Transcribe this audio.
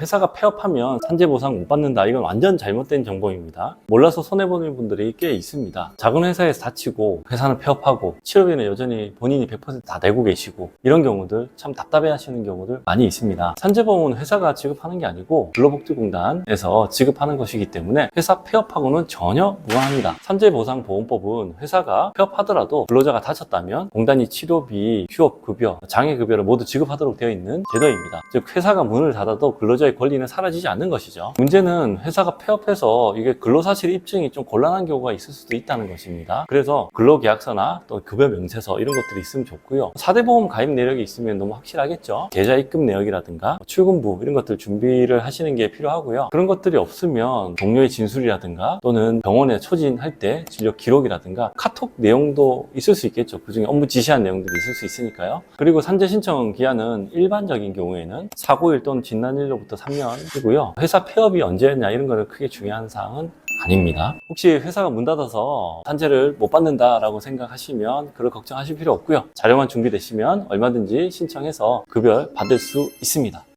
회사가 폐업하면 산재 보상 못 받는다. 이건 완전 잘못된 정보입니다. 몰라서 손해보는 분들이 꽤 있습니다. 작은 회사에서 다치고 회사는 폐업하고 치료비는 여전히 본인이 100%다 내고 계시고 이런 경우들 참 답답해 하시는 경우들 많이 있습니다. 산재보험은 회사가 지급하는 게 아니고 근로복지공단에서 지급하는 것이기 때문에 회사 폐업하고는 전혀 무관합니다. 산재보상보험법은 회사가 폐업하더라도 근로자가 다쳤다면 공단이 치료비, 휴업급여, 장애급여를 모두 지급하도록 되어 있는 제도입니다. 즉 회사가 문을 닫아도 근로자 의 권리는 사라지지 않는 것이죠. 문제는 회사가 폐업해서 이게 근로사실 입증이 좀 곤란한 경우가 있을 수도 있다는 것입니다. 그래서 근로계약서나 또 급여 명세서 이런 것들이 있으면 좋고요. 4대 보험 가입 내역이 있으면 너무 확실하겠죠. 계좌 입금 내역이라든가 출근부 이런 것들 준비를 하시는 게 필요하고요. 그런 것들이 없으면 동료의 진술이라든가 또는 병원에 초진할 때 진료 기록이라든가 카톡 내용도 있을 수 있겠죠. 그중에 업무 지시한 내용들이 있을 수 있으니까요. 그리고 산재 신청 기한은 일반적인 경우에는 사고일 또는 진단일로부터 3년이고요. 회사 폐업이 언제였냐 이런 거는 크게 중요한 사항은 아닙니다. 혹시 회사가 문 닫아서 산재를 못 받는다라고 생각하시면 그럴 걱정하실 필요 없고요. 자료만 준비되시면 얼마든지 신청해서 급여 받을 수 있습니다.